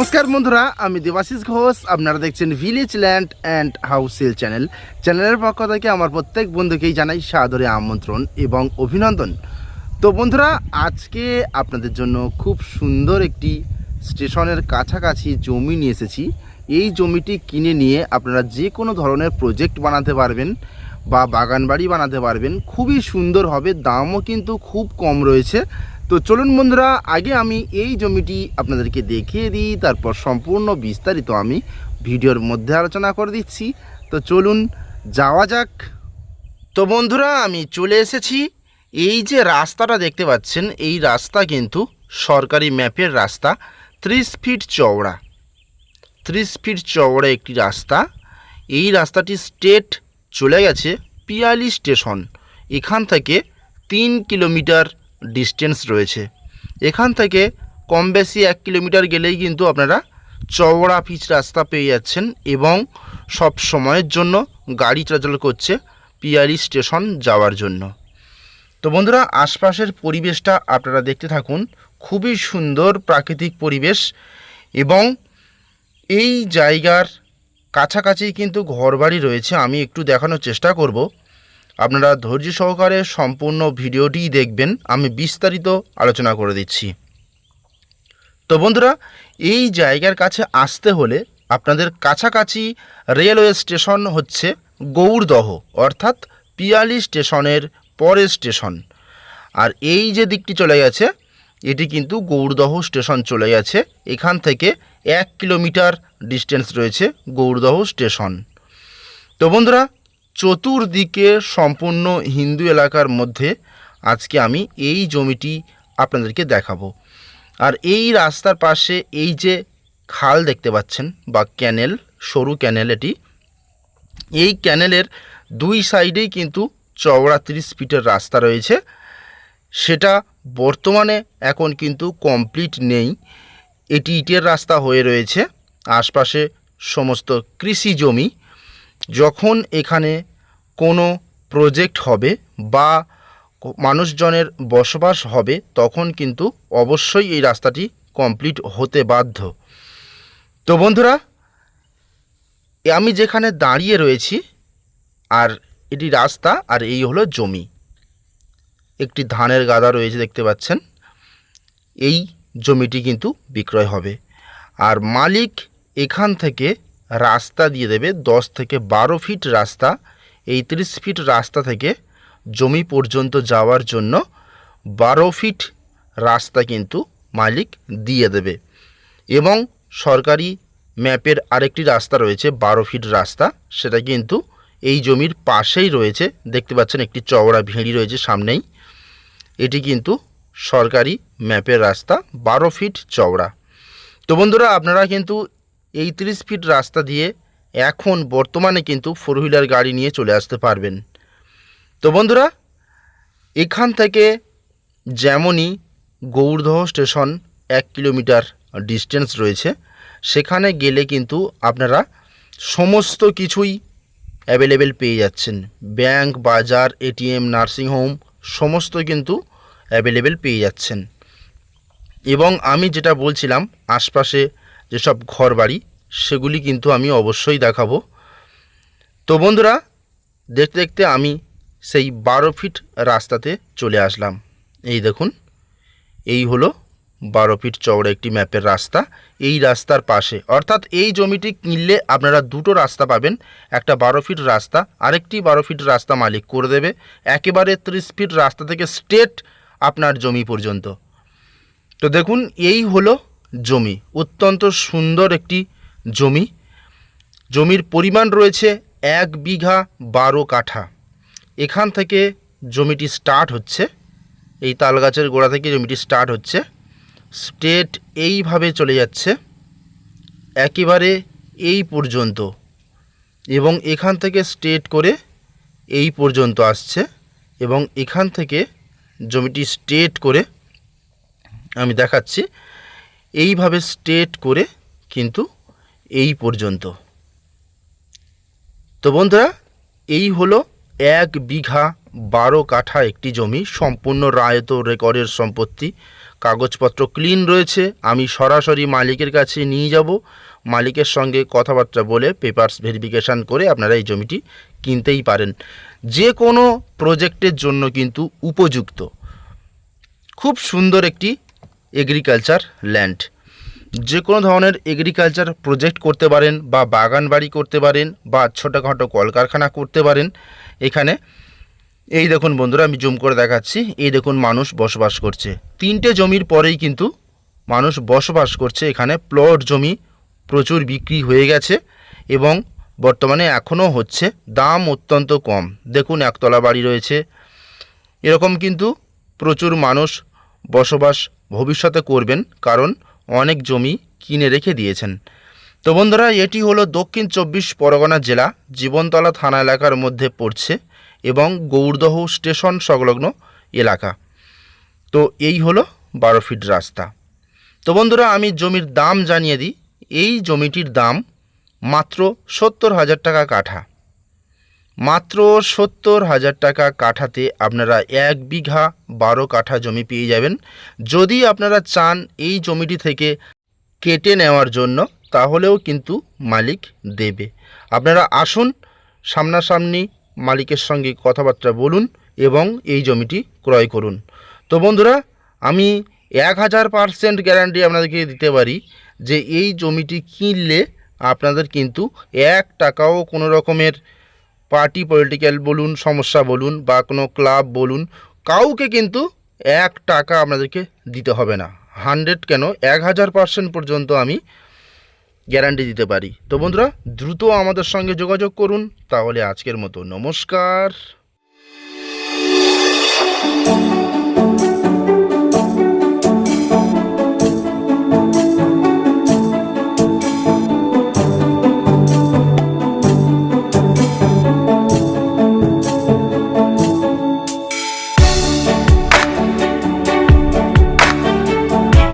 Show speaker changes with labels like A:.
A: নমস্কার বন্ধুরা, আমি দেবাশিস ঘোষ, আপনারা দেখছেন village land and house sale channel চ্যানেলের পক্ষ থেকে আমার প্রত্যেক বন্ধুকেই জানাই সাদরে আমন্ত্রণ এবং অভিনন্দন। তো বন্ধুরা, আজকে আপনাদের জন্য খুব সুন্দর একটি স্টেশনের কাছাকাছি জমি নিয়ে এসেছি। এই জমিটি কিনে নিয়ে আপনারা যে কোনো ধরনের প্রজেক্ট বানাতে পারবেন বা বাগান বাড়ি বানাতে পারবেন। খুবই সুন্দর হবে, দামও কিন্তু খুব কম রয়েছে। তো চলুন বন্ধুরা, আগে আমি এই জমিটি আপনাদেরকে দেখিয়ে দিই, তারপর সম্পূর্ণ বিস্তারিত আমি ভিডিওর মধ্যে আলোচনা করে দিচ্ছি। তো চলুন যাওয়া যাক। তো বন্ধুরা, আমি চলে এসেছি। এই যে রাস্তাটা দেখতে পাচ্ছেন, এই রাস্তা কিন্তু সরকারি ম্যাপের রাস্তা, ত্রিশ ফিট চওড়া। ত্রিশ ফিট চওড়া একটি রাস্তা। এই রাস্তাটি স্টেট চলে গেছে, পিয়ালি স্টেশন। এখান থেকে তিন কিলোমিটার ডিস্টেন্স রয়েছে। এখান থেকে কম বেশি এক কিলোমিটার গেলেই কিন্তু আপনারা চওড়া পিচ রাস্তা পেয়ে যাচ্ছেন এবং সব সময়ের জন্য গাড়ি চলাচল করছে পিয়ালি স্টেশন যাওয়ার জন্য। তো বন্ধুরা, আশপাশের পরিবেশটা আপনারা দেখতে থাকুন। খুবই সুন্দর প্রাকৃতিক পরিবেশ এবং এই জায়গার কাছাকাছি কিন্তু ঘরবাড়ি রয়েছে। আমি একটু দেখানোর চেষ্টা করব। আপনারা ধৈর্য সহকারে সম্পূর্ণ ভিডিওটি দেখবেন। আমি বিস্তারিত আলোচনা করে দিচ্ছি। তো বন্ধুরা, এই জায়গার কাছে আসতে হলে আপনাদের কাছাকাছি রেলওয়ে স্টেশন হচ্ছে গৌরদহ অর্থাৎ পিয়ালি স্টেশনের পরের স্টেশন। আর এই যে দিকটি চলে গেছে, এটি কিন্তু গৌরদহ স্টেশন চলে গেছে। এখান থেকে এক কিলোমিটার ডিস্টেন্স রয়েছে গৌরদহ স্টেশন। তো বন্ধুরা চতুর্দিকে সম্পূর্ণ হিন্দু এলাকার মধ্যে আজকে আমি এই জমিটি আপনাদেরকে দেখাবো। আর এই রাস্তার পাশে এই যে খাল দেখতে পাচ্ছেন বা ক্যানেল, সরু ক্যানেল এটি, এই ক্যানেলের দুই সাইডেই কিন্তু চওড়া তিরিশ ফিটের রাস্তা রয়েছে। সেটা বর্তমানে এখন কিন্তু কমপ্লিট নেই। এটি ইটের রাস্তা হয়ে রয়েছে। আশপাশে সমস্ত কৃষি জমি। যখন এখানে কোনো প্রজেক্ট হবে বা মানুষজনের বসবাস হবে, তখন কিন্তু অবশ্যই এই রাস্তাটি কমপ্লিট হতে বাধ্য। তো বন্ধুরা, আমি যেখানে দাঁড়িয়ে রয়েছি, আর এটি রাস্তা, আর এই হলো জমি। একটি ধানের গাদা রয়েছে, দেখতে পাচ্ছেন। এই জমিটি কিন্তু বিক্রয় হবে। আর মালিক এখান থেকে রাস্তা দিয়ে দেবে, দশ থেকে বারো ফিট রাস্তা এই তিরিশ ফিট রাস্তা থেকে জমি পর্যন্ত যাওয়ার জন্য বারো ফিট রাস্তা কিন্তু মালিক দিয়ে দেবে। এবং সরকারি ম্যাপের আরেকটি রাস্তা রয়েছে, বারো ফিট রাস্তা। সেটা কিন্তু এই জমির পাশেই রয়েছে। দেখতে পাচ্ছেন একটি চওড়া ভেড়ি রয়েছে সামনেই। এটি কিন্তু সরকারি ম্যাপের রাস্তা, বারো ফিট চওড়া। তো বন্ধুরা, আপনারা কিন্তু এই তিরিশ ফিট রাস্তা দিয়ে এখন বর্তমানে কিন্তু ফোর হুইলার গাড়ি নিয়ে চলে আসতে পারবেন। তো বন্ধুরা, এখান থেকে যেমনই গৌরদহ স্টেশন এক কিলোমিটার ডিস্টেন্স রয়েছে, সেখানে গেলে কিন্তু আপনারা সমস্ত কিছুই অ্যাভেলেবেল পেয়ে যাচ্ছেন। ব্যাংক বাজার এটিএম নার্সিংহোম সমস্ত কিন্তু অ্যাভেলেবেল পেয়ে যাচ্ছেন। এবং আমি যেটা বলছিলাম, আশপাশে যেসব ঘর বাড়ি সেগুলি কিন্তু আমি অবশ্যই দেখাবো। তো বন্ধুরা, দেখতে দেখতে আমি সেই বারো ফিট রাস্তাতে চলে আসলাম। এই দেখুন, এই হলো বারো ফিট চওড়া একটি ম্যাপের রাস্তা। এই রাস্তার পাশে, অর্থাৎ এই জমিটি কিনলে আপনারা দুটো রাস্তা পাবেন। একটা বারো ফিট রাস্তা, আরেকটি বারো ফিট রাস্তা মালিক করে দেবে। একেবারে ত্রিশ ফিট রাস্তা থেকে স্ট্রেট আপনার জমি পর্যন্ত। তো দেখুন, এই হলো জমি। অত্যন্ত সুন্দর একটি জমি। জমির পরিমাণ রয়েছে এক বিঘা বারো কাঠা। এখান থেকে জমিটি স্টার্ট হচ্ছে। এই তাল গাছের গোড়া থেকে জমিটি স্টার্ট হচ্ছে। স্টেট এইভাবে চলে যাচ্ছে। একেবারে এই পর্যন্ত। এবং এখান থেকে স্ট্রেট করে এই পর্যন্ত আসছে। এবং এখান থেকে জমিটি স্ট্রেট করে আমি দেখাচ্ছি। এইভাবে স্ট্রেট করে কিন্তু এই পর্যন্ত। তো বন্ধুরা, এই হলো এক বিঘা বারো কাঠা একটি জমি, সম্পূর্ণ রায়ত রেকর্ডের সম্পত্তি। কাগজপত্র ক্লিন রয়েছে, আমি সরাসরি মালিকের কাছে নিয়ে যাব। মালিকের সঙ্গে কথাবার্তা বলে পেপারস ভেরিফিকেশান করে আপনারা এই জমিটি কিনতেই পারেন। যে কোনো প্রজেক্টের জন্য কিন্তু উপযুক্ত। খুব সুন্দর একটি এগ্রিকালচার ল্যান্ড যে কোনো ধরনের এগ্রিকালচার প্রজেক্ট করতে পারেন বা বাগান বাড়ি করতে পারেন বা ছোটোখাটো কলকারখানা করতে পারেন, এখানে এই দেখুন বন্ধুরা, আমি জুম করে দেখাচ্ছি। এই দেখুন মানুষ বসবাস করছে। তিনটে জমির পরেই কিন্তু মানুষ বসবাস করছে। এখানে প্লট জমি প্রচুর বিক্রি হয়ে গেছে এবং বর্তমানে এখনও হচ্ছে। দাম অত্যন্ত কম। দেখুন একতলা বাড়ি রয়েছে। এরকম কিন্তু প্রচুর মানুষ বসবাস ভবিষ্যতে করবেন। কারণ অনেক জমি কিনে রেখে দিয়েছেন। তো বন্ধুরা, এটি হলো দক্ষিণ চব্বিশ পরগনা জেলা, জীবনতলা থানা এলাকার মধ্যে পড়ছে এবং গৌরদহ স্টেশন সংলগ্ন এলাকা। তো এই হলো বারো ফিট রাস্তা। তো বন্ধুরা, আমি জমির দাম জানিয়ে দিই। এই জমিটির দাম মাত্র সত্তর হাজার টাকা কাঠা। মাত্র সত্তর হাজার টাকা কাঠাতে আপনারা এক বিঘা বারো কাঠা জমি পেয়ে যাবেন। যদি আপনারা চান এই জমিটি থেকে কেটে নেওয়ার জন্য, তাহলেও কিন্তু মালিক দেবে। আপনারা আসুন, সামনাসামনি মালিকের সঙ্গে কথাবার্তা বলুন এবং এই জমিটি ক্রয় করুন। তো বন্ধুরা, আমি এক হাজার পারসেন্ট গ্যারান্টি আপনাদেরকে দিতে পারি যে এই জমিটি কিনলে আপনাদের কিন্তু এক টাকাও কোনো রকমের পার্টি, পলিটিক্যাল বলুন, সমস্যা বলুন বা কোনো ক্লাব বলুন, কাউকে কিন্তু এক টাকা আপনাদেরকে দিতে হবে না। হান্ড্রেড কেন? এক হাজার পার্সেন্ট পর্যন্ত আমি গ্যারান্টি দিতে পারি। তো বন্ধুরা, দ্রুত আমাদের সঙ্গে যোগাযোগ করুন, তাহলে আজকের মতো নমস্কার।